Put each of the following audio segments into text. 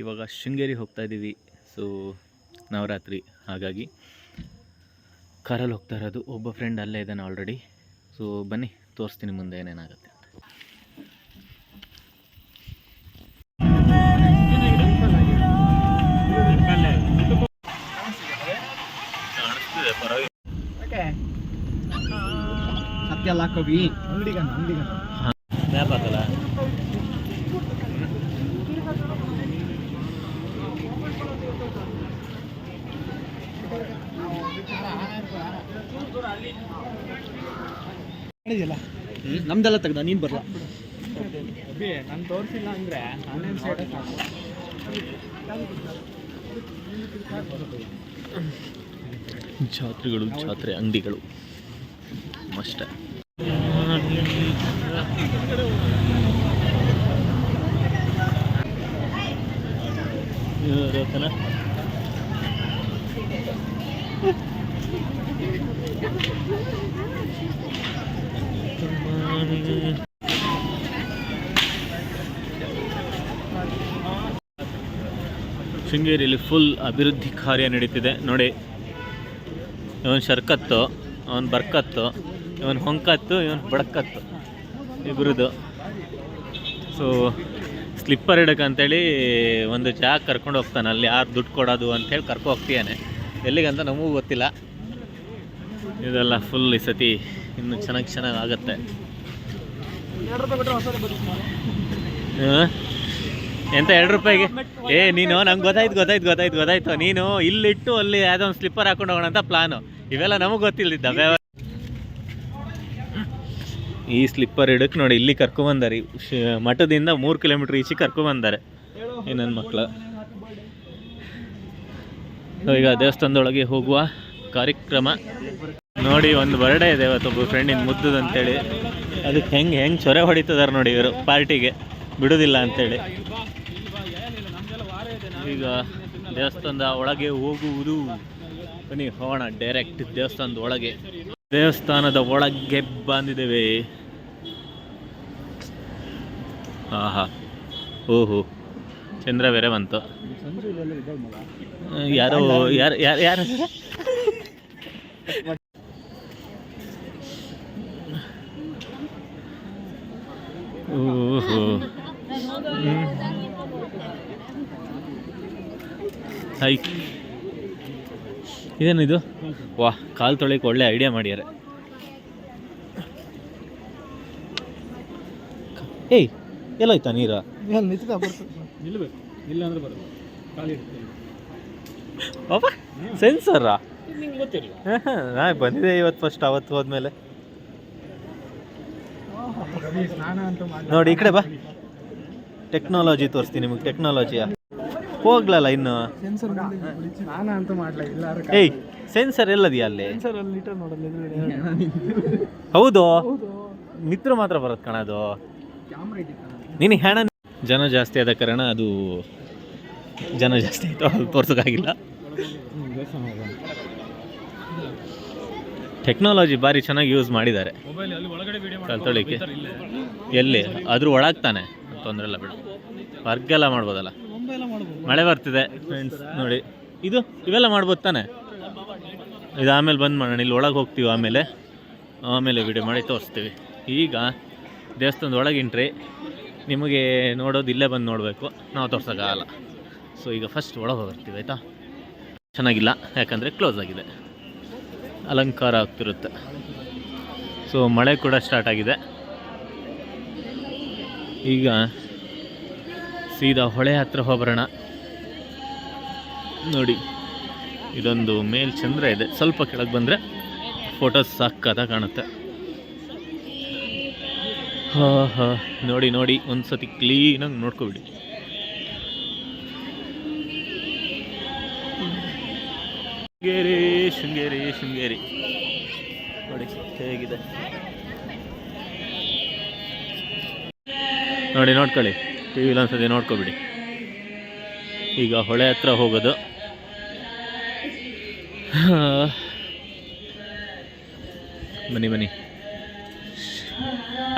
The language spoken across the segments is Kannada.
ಇವಾಗ ಶೃಂಗೇರಿ ಹೋಗ್ತಾ ಇದ್ದೀವಿ ಸೊ ನವರಾತ್ರಿ ಹಾಗಾಗಿ ಕಾರಲ್ಲಿ ಹೋಗ್ತಾ ಇರೋದು ಒಬ್ಬ ಫ್ರೆಂಡ್ ಅಲ್ಲೇ ಇದ್ದಾನೆ ಆಲ್ರೆಡಿ ಸೊ ಬನ್ನಿ ತೋರಿಸ್ತೀನಿ ಮುಂದೆ ಏನೇನಾಗುತ್ತೆ ಸತ್ಯ ಹಾಕೋವಿ ಮ್ಯಾಪ್ ಹಾಕಲ್ಲ ನಮ್ದೆಲ್ಲ ತೆಗ್ದ ನೀನು ಬರಲ್ಲ ಜಾತ್ರೆಗಳು ಜಾತ್ರೆ ಅಂಗಡಿಗಳು ಅಷ್ಟೇ ರತನ ಶೃಂಗೇರಿಯಲ್ಲಿ ಫುಲ್ ಅಭಿವೃದ್ಧಿ ಕಾರ್ಯ ನಡೀತಿದೆ ನೋಡಿ ಇವನು ಶರ್ಕತ್ತು ಅವನ್ ಬರ್ಕತ್ತು ಇವನು ಹೊಂಕತ್ತು ಇವನ್ ಬಡಕತ್ತು ಇಬ್ಬರದು ಸೊ ಸ್ಲಿಪ್ಪರ್ ಇಡಕ್ಕೆ ಒಂದು ಜಾಗ ಕರ್ಕೊಂಡು ಹೋಗ್ತಾನೆ ಅಲ್ಲಿ ಯಾರು ದುಡ್ಡು ಕೊಡೋದು ಅಂತೇಳಿ ಕರ್ಕೊ ಹೋಗ್ತೀಯಾನೆ ಎಲ್ಲಿಗಂತ ನಮಗೂ ಗೊತ್ತಿಲ್ಲ ಇದೆಲ್ಲ ಫುಲ್ ಈ ಸತಿ ಇನ್ನು ಚೆನ್ನಾಗಿ ಚೆನ್ನಾಗಿ ಆಗುತ್ತೆ ಎಂತ ಎರಡು ರೂಪಾಯಿಗೆ ಏ ನೀನು ನಂಗೆ ಗೊತ್ತಾಯ್ತು ಗೊತ್ತಾಯ್ತು ಗೊತ್ತಾಯ್ತು ಗೊತ್ತಾಯ್ತು ನೀನು ಇಲ್ಲಿಟ್ಟು ಅಲ್ಲಿ ಯಾವುದೋ ಒಂದು ಸ್ಲಿಪ್ಪರ್ ಹಾಕೊಂಡು ಹೋಗೋಣ ಅಂತ ಪ್ಲಾನು ಇವೆಲ್ಲ ನಮಗೆ ಗೊತ್ತಿಲ್ಲದಿದ್ದ ಈ ಸ್ಲಿಪ್ಪರ್ ಹಿಡಕ್ಕೆ ನೋಡಿ ಇಲ್ಲಿ ಕರ್ಕೊಂಬಂದಾರೆ ಮಠದಿಂದ ಮೂರು ಕಿಲೋಮೀಟ್ರ್ ಈಚೆ ಕರ್ಕೊಂಬಂದಾರೆ ಈ ನನ್ನ ಮಕ್ಕಳು ಈಗ ದೇವಸ್ಥಾನದೊಳಗೆ ಹೋಗುವ ಕಾರ್ಯಕ್ರಮ ನೋಡಿ ಒಂದು ಬರ್ಡೇ ಇದೆ ಇವತ್ತೊಬ್ಬ ಫ್ರೆಂಡಿನ ಮುದ್ದದಂತೇಳಿ ಅದಕ್ಕೆ ಹೆಂಗೆ ಹೆಂಗೆ ಚೊರೆ ಹೊಡಿತದಾರೆ ನೋಡಿ ಇವರು ಪಾರ್ಟಿಗೆ ಬಿಡೋದಿಲ್ಲ ಅಂತೇಳಿ ಈಗ ದೇವಸ್ಥಾನದ ಒಳಗೆ ಹೋಗುವುದು ಬನ್ನಿ ಹೋಗೋಣ ಡೈರೆಕ್ಟ್ ದೇವಸ್ಥಾನದ ಒಳಗೆ ದೇವಸ್ಥಾನದ ಒಳಗೆ ಬಂದಿದ್ದೇವೆ ಆಹಾ ಓಹೋ ಚಂದ್ರ ಬೇರೆ ಬಂತು ಯಾರೋ ಯಾರು ಯಾರು ಯಾರು ಓಹೋ ಹೈ ಇದೇನಿದು ವಾ ಕಾಲು ತೊಳೆಯೋಕೆ ಒಳ್ಳೆ ಐಡಿಯಾ ಮಾಡ್ಯಾರೆ ಏಯ್ ಎಲ್ಲೋಯ್ತಾ ನೀರು ಸೆನ್ಸರಾ ನಾ ಬಂದಿದೆ ಇವತ್ತು ಫಸ್ಟ್ ಅವತ್ತು ಹೋದ್ಮೇಲೆ ನೋಡಿ ಈ ಕಡೆ ಬಾ ಟೆಕ್ನಾಲಜಿ ತೋರಿಸ್ತೀನಿ ನಿಮಗೆ ಟೆಕ್ನಾಲಜಿಯಾ ಹೋಗ್ಲಲ್ಲ ಇನ್ನು ಸೆನ್ಸರ್ ಏಯ್ ಸೆನ್ಸರ್ ಅಲ್ಲಿ ಅಲ್ಲಿ ಹೌದು ಮಿತ್ರ ಮಾತ್ರ ಬರುತ್ತೆ ಕಣ ಅದು ನೀನು ಹೆಣ ಜನ ಜಾಸ್ತಿ ಆದ ಕಾರಣ ಅದು ಜನ ಜಾಸ್ತಿ ಆಯ್ತು ತೋರ್ಸಕ್ಕಾಗಿಲ್ಲ ಟೆಕ್ನಾಲಜಿ ಬಾರಿ ಚೆನ್ನಾಗಿ ಯೂಸ್ ಮಾಡಿದ್ದಾರೆ ಕಲ್ತೊಳಿಕ್ಕೆ ಎಲ್ಲಿ ಅದ್ರ ಒಳಗ್ತಾನೆ ತೊಂದರೆ ಇಲ್ಲ ಬಿಡು ವರ್ಗೆಲ್ಲ ಮಾಡ್ಬೋದಲ್ಲ ಮಳೆ ಬರ್ತಿದೆ ಫ್ರೆಂಡ್ಸ್ ನೋಡಿ ಇದು ಇವೆಲ್ಲ ಮಾಡ್ಬೋದು ತಾನೆ ಇದು ಆಮೇಲೆ ಬಂದ್ ಮಾಡೋಣ ಇಲ್ಲಿ ಒಳಗೆ ಹೋಗ್ತೀವಿ ಆಮೇಲೆ ಆಮೇಲೆ ವಿಡಿಯೋ ಮಾಡಿ ತೋರಿಸ್ತೀವಿ ಈಗ ದೇವಸ್ಥಾನದ ಒಳಗಿಂಟ್ರಿ ನಿಮಗೆ ನೋಡೋದು ಇಲ್ಲೇ ಬಂದು ನೋಡಬೇಕು ನಾವು ತೋರ್ಸೋಕ್ಕಾಗಲ್ಲ ಸೊ ಈಗ ಫಸ್ಟ್ ಒಳಗೆ ಹೋಗ್ತೀವಿ ಆಯಿತಾ ಚೆನ್ನಾಗಿಲ್ಲ ಯಾಕಂದರೆ ಕ್ಲೋಸ್ ಆಗಿದೆ ಅಲಂಕಾರ ಆಗ್ತಿರುತ್ತೆ ಸೊ ಮಳೆ ಕೂಡ ಸ್ಟಾರ್ಟ್ ಆಗಿದೆ ಈಗ ಸೀದಾ ಹೊಳೆ ಹತ್ತಿರ ಹೋಗ್ಬರೋಣ ನೋಡಿ ಇದೊಂದು ಮೇಲ್ ಚಂದ್ರ ಇದೆ ಸ್ವಲ್ಪ ಕೆಳಗೆ ಬಂದರೆ ಫೋಟೋಸ್ ಸಾಕಾದ ಕಾಣುತ್ತೆ ಹಾ ಹಾ ನೋಡಿ ನೋಡಿ ಒಂದು ಕ್ಲೀನಾಗಿ ನೋಡ್ಕೊಬಿಡಿ ಶೃಂಗೇರಿ ಶೃಂಗೇರಿ ಶೃಂಗೇರಿ ನೋಡಿ ಹೇಗಿದೆ ನೋಡಿ ನೋಡ್ಕೊಳ್ಳಿ ಟಿ ವಿಲಿ ಒಂದ್ಸತಿ ನೋಡ್ಕೊಬಿಡಿ ಈಗ ಹೊಳೆ ಹತ್ರ ಹೋಗೋದು ಬನ್ನಿ ಬನ್ನಿ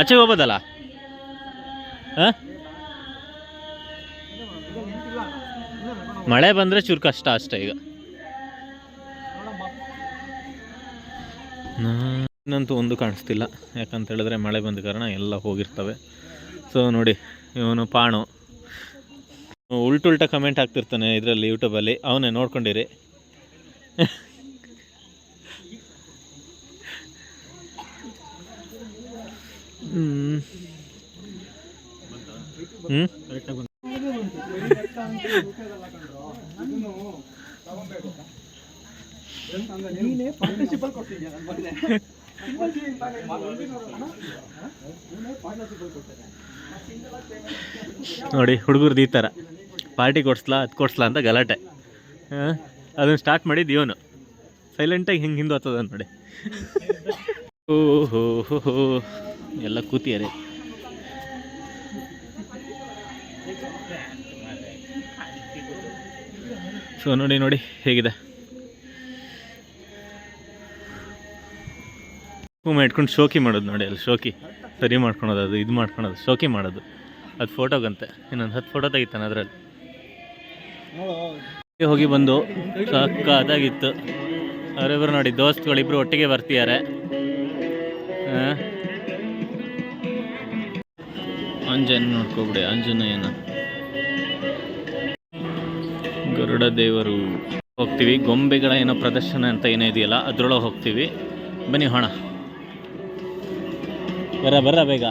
ಆಚೆ ಹೋಗ್ಬೋದಲ್ಲ ಮಳೆ ಬಂದರೆ ಚೂರು ಕಷ್ಟ ಅಷ್ಟೇ ಈಗ ಇನ್ನಂತೂ ಒಂದು ಕಾಣಿಸ್ತಿಲ್ಲ ಯಾಕಂತ ಹೇಳಿದ್ರೆ ಮಳೆ ಬಂದ ಕಾರಣ ಎಲ್ಲ ಹೋಗಿರ್ತವೆ ಸೊ ನೋಡಿ ಇವನು ಪಾಣು ಉಲ್ಟಾ ಕಮೆಂಟ್ ಹಾಕ್ತಿರ್ತಾನೆ ಇದರಲ್ಲಿ ಯೂಟ್ಯೂಬಲ್ಲಿ ಅವನೇ ನೋಡ್ಕೊಂಡಿರಿ ನೋಡಿ ಹುಡುಗರ್ದು ಈ ಥರ ಪಾರ್ಟಿ ಕೊಡ್ಸ್ಲಾ ಅದು ಕೊಡ್ಸ್ಲಾ ಅಂತ ಗಲಾಟೆ ಹಾಂ ಅದನ್ನು ಸ್ಟಾರ್ಟ್ ಮಾಡಿದ್ದು ಇವನು ಸೈಲೆಂಟಾಗಿ ಹೆಂಗೆ ಹಿಂದೆ ಹತ್ತದ ನೋಡಿ ಓ ಹೋ ಹೋ ಎಲ್ಲ ಕೂತಿಯರಿ ಸೊ ನೋಡಿ ನೋಡಿ ಹೇಗಿದೆ ಹೂಮ ಇಟ್ಕೊಂಡು ಶೋಕಿ ಮಾಡೋದು ನೋಡಿ ಅಲ್ಲಿ ಶೋಕಿ ಸರಿ ಮಾಡ್ಕೊಳೋದು ಅದು ಇದು ಮಾಡ್ಕೊಳೋದು ಶೋಕಿ ಮಾಡೋದು ಅದು ಫೋಟೋಗಂತೆ ಇನ್ನೊಂದು ಹತ್ತು ಫೋಟೋ ತೆಗಿತಾನೆ ಅದರಲ್ಲಿ ಹೋಗಿ ಬಂದು ಸಕ್ಕದಾಗಿತ್ತು ಅವರಿಬ್ರು ನೋಡಿ ಇಬ್ರು ಒಟ್ಟಿಗೆ ಬರ್ತಿದ್ದಾರೆ ಅಂಜನ ನೋಡ್ಕೊಬಿಡಿ ಏನ ಗರುಡ ದೇವರು ಹೋಗ್ತೀವಿ ಗೊಂಬೆಗಳ ಏನೋ ಪ್ರದರ್ಶನ ಅಂತ ಏನೋ ಇದೆಯಲ್ಲ ಅದರೊಳಗೆ ಹೋಗ್ತೀವಿ ಬನ್ನಿ ಹಣ ಬರ ಬರ ಬೇಗ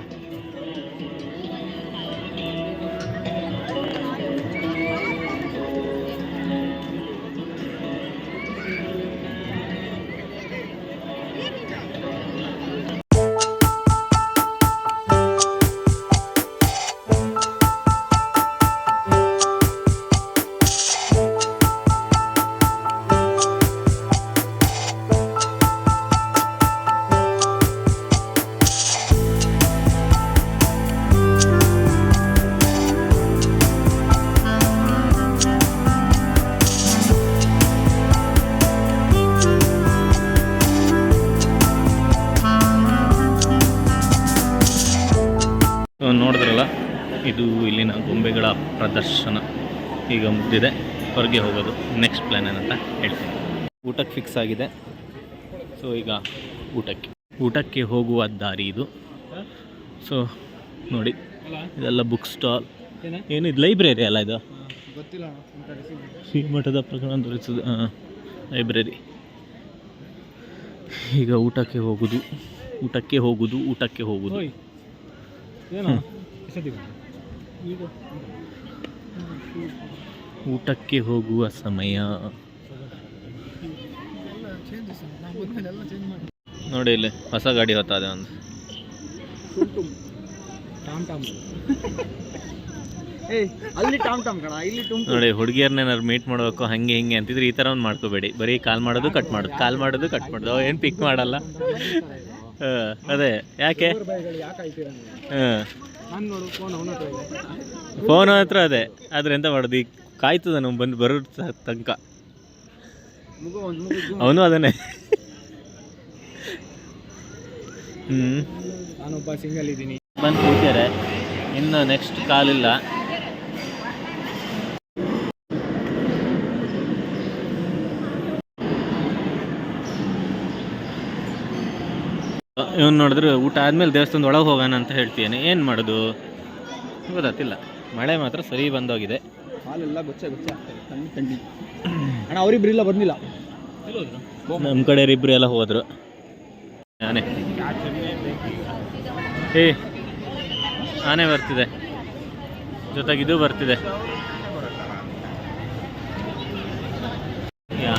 ಇದು ಇಲ್ಲಿನ ಗೊಂಬೆಗಳ ಪ್ರದರ್ಶನ ಈಗ ಮುಗ್ದಿದೆ ಹೊರಗೆ ಹೋಗೋದು ನೆಕ್ಸ್ಟ್ ಪ್ಲ್ಯಾನ್ ಏನಂತ ಹೇಳ್ತೀನಿ ಊಟಕ್ಕೆ ಫಿಕ್ಸ್ ಆಗಿದೆ ಸೊ ಈಗ ಊಟಕ್ಕೆ ಊಟಕ್ಕೆ ಹೋಗುವ ದಾರಿ ಇದು ಸೊ ನೋಡಿ ಇದೆಲ್ಲ ಬುಕ್ ಸ್ಟಾಲ್ ಏನು ಇದು ಲೈಬ್ರರಿ ಅಲ್ಲ ಇದು ಶ್ರೀಮಠದ ಪ್ರಕರಣ ದೊರೆಸಿದ ಲೈಬ್ರರಿ ಈಗ ಊಟಕ್ಕೆ ಹೋಗುದು ಊಟಕ್ಕೆ ಹೋಗುದು ಊಟಕ್ಕೆ ಹೋಗುದು ಊಟಕ್ಕೆ ಹೋಗುವ ಸಮಯ ನೋಡಿ ಇಲ್ಲಿ ಹೊಸ ಗಾಡಿ ಹೊತ್ತದೆ ಒಂದು ನೋಡಿ ಹುಡುಗಿಯರ್ನ ಮೀಟ್ ಮಾಡಬೇಕು ಹಂಗೆ ಹಿಂಗೆ ಅಂತಿದ್ರೆ ಈ ತರ ಒಂದು ಮಾಡ್ಕೋಬೇಡಿ ಬರೀ ಕಾಲ್ ಮಾಡೋದು ಕಟ್ ಮಾಡೋದು ಕಾಲ್ ಮಾಡೋದು ಕಟ್ ಮಾಡೋದು ಏನು ಪಿಕ್ ಮಾಡಲ್ಲ ಹಾಂ ಅದೇ ಯಾಕೆ ಫೋನ್ ಹತ್ರ ಅದೇ ಆದ್ರೆ ಎಂತ ಮಾಡೋದು ಈಗ ಕಾಯ್ತದ ನಮ್ ಬಂದು ಬರೋ ತನಕ ಅವನು ಅದನ್ನೇ ಹ್ಮ್ ಸಿಂಗಲ್ ಇದ್ದೀನಿ ಬಂದು ಕೂತಾರೆ ಇನ್ನು ನೆಕ್ಸ್ಟ್ ಕಾಲಿಲ್ಲ ಇವ್ನು ನೋಡಿದ್ರು ಊಟ ಆದ್ಮೇಲೆ ದೇವಸ್ಥಾನದ ಒಳಗೆ ಹೋಗೋಣ ಅಂತ ಹೇಳ್ತೀನಿ ಏನು ಮಾಡೋದು ಗೊತ್ತಿಲ್ಲ ಮಳೆ ಮಾತ್ರ ಸರಿ ಬಂದೋಗಿದೆ ಹಾಲೆಲ್ಲ ಗೊಚ್ಚ ತಂಡಿ ಅಣ್ಣ ಬಂದಿಲ್ಲ ನಮ್ಮ ಕಡೆ ಇಬ್ರು ಎಲ್ಲ ಹೋದ್ರು ಆನೆ ಏ ಆನೆ ಬರ್ತಿದೆ ಜೊತೆಗೆ ಇದು ಬರ್ತಿದೆ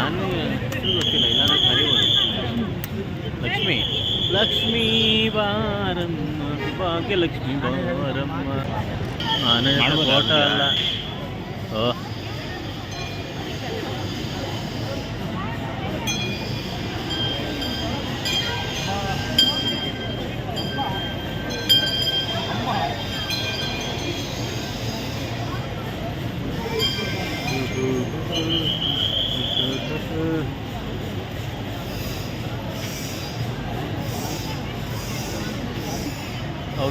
ಆನೆ ഭാഗ്യലക്ഷ്മി വാരമ്മ ഭാഗ്യലക്ഷ്മി വാരമ്മ ആന കോട്ട അല്ല ഓ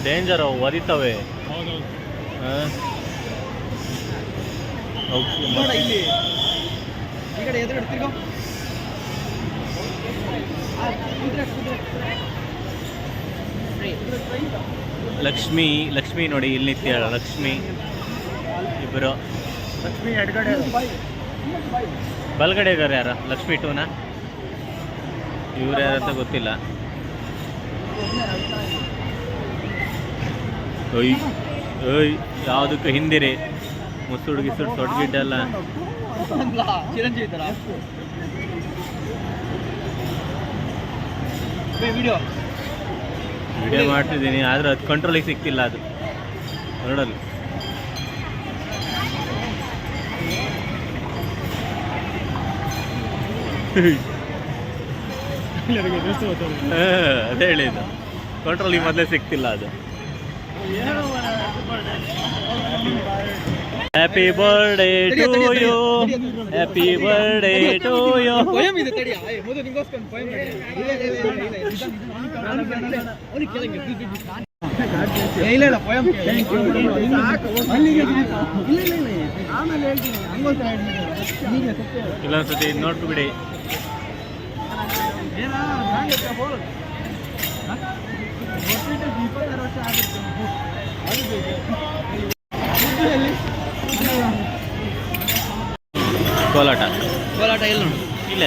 ಡೇಂಜರ್ ಅವು ಒದಿತವೆ ಲಕ್ಷ್ಮಿ ಲಕ್ಷ್ಮಿ ನೋಡಿ ಇಲ್ಲಿ ನಿತ್ಯ ಲಕ್ಷ್ಮಿ ಇಬ್ಬರು ಲಕ್ಷ್ಮಿ ಎಡಗಡೆ ಬಲ್ಗಡೆ ಇದ್ದಾರೆ ಯಾರ ಲಕ್ಷ್ಮಿ ಟೂನಾ ಇವ್ರು ಯಾರಂತ ಗೊತ್ತಿಲ್ಲ ಒಯ್ ಓಯ್ ಯಾವುದಕ್ಕೂ ಹಿಂದಿರಿ ಮುಸುಡು ಗಿಸುಡು ಸೊಡ್ಗಿಡ್ಡಲ್ಲ ವಿಡಿಯೋ ಮಾಡ್ತಿದ್ದೀನಿ ಆದ್ರೆ ಅದು ಕಂಟ್ರೋಲಿಗೆ ಸಿಕ್ತಿಲ್ಲ ಅದು ನೋಡಲ್ಲ ಅದೇ ಹೇಳಿದ್ದು ಕಂಟ್ರೋಲಿಗೆ ಮೊದಲೇ ಸಿಕ್ತಿಲ್ಲ ಅದು Happy birthday to you. Happy birthday to you. Not today. ಕೋಲಾಟ ಕೋಲಾಟ ಇಲ್ಲ ಇಲ್ಲ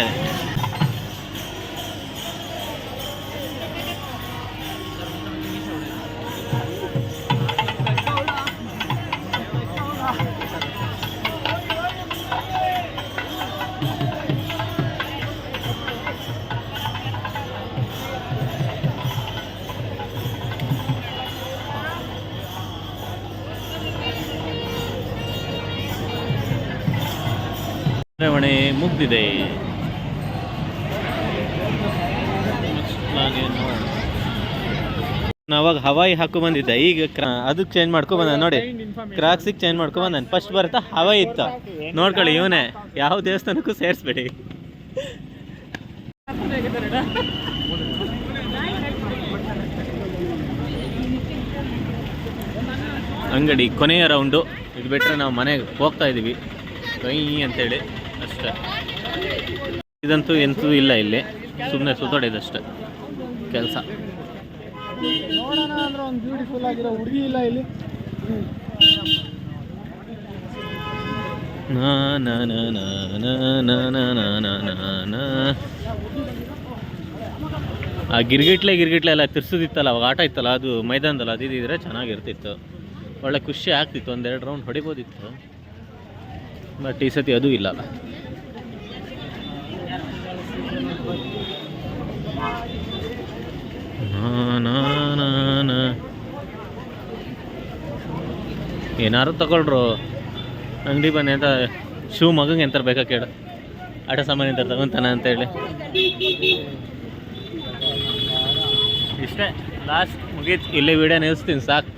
ಮುಗ್ದಿದೆ ಅವಾಗ ಹವಾಯಿ ಹಾಕು ಬಂದಿದ್ದೆ ಈಗ ಅದಕ್ಕೆ ಚೇಂಜ್ ಮಾಡ್ಕೊ ಬಂದ ನೋಡಿ ಕ್ರಾಕ್ಸಿಗೆ ಚೇಂಜ್ ಮಾಡ್ಕೊ ಬಂದಾನೆ ಫಸ್ಟ್ ಬರ್ತಾ ಹವಾಯಿ ಇತ್ತ ನೋಡ್ಕೊಳ್ಳಿ ಇವನೇ ಯಾವ ದೇವಸ್ಥಾನಕ್ಕೂ ಸೇರಿಸ್ಬೇಡಿ ಅಂಗಡಿ ಕೊನೆಯ ರೌಂಡು ಇದು ಬಿಟ್ಟರೆ ನಾವು ಮನೆಗೆ ಹೋಗ್ತಾ ಇದ್ದೀವಿ ಕೈ ಅಂತೇಳಿ ಅಷ್ಟೇ ಇದಂತೂ ಎಂತೂ ಇಲ್ಲ ಇಲ್ಲಿ ಸುಮ್ಮನೆ ಅಷ್ಟೆ ಕೆಲಸ ಬ್ಯೂಟಿಫುಲ್ ಆಗಿರೋ ಹುಡುಗಿ ಇಲ್ಲ ಇಲ್ಲಿ ಆ ಗಿರ್ಗಿಟ್ಲೆ ಗಿರ್ಗಿಟ್ಲೆ ಎಲ್ಲ ತಿರ್ಸೋದಿತ್ತಲ್ಲ ಅವಾಗ ಆಟ ಇತ್ತಲ್ಲ ಅದು ಮೈದಾನದಲ್ಲ ಅದು ಇದ್ರೆ ಚೆನ್ನಾಗಿರ್ತಿತ್ತು ಒಳ್ಳೆ ಖುಷಿ ಆಗ್ತಿತ್ತು ಒಂದೆರಡು ರೌಂಡ್ ಹೊಡಿಬೋದಿತ್ತು ಬಟ್ ಈ ಸತಿ ಅದು ಇಲ್ಲ ಏನಾರು ತಗೊಳ್ರು ಅಂಗಡಿ ಬನ್ನಿ ಅಂತ ಶಿವ ಮಗಂಗೆ ಎಂತಾರ ಬೇಕಾ ಕೇಳು ಆಟ ಸಾಮಾನು ಎಂತ ಅಂತ ಹೇಳಿ ಇಷ್ಟೇ ಲಾಸ್ಟ್ ಮುಗೀತು ಇಲ್ಲೇ ವಿಡಿಯೋ ನಿಲ್ಸ್ತೀನಿ ಸಾಕು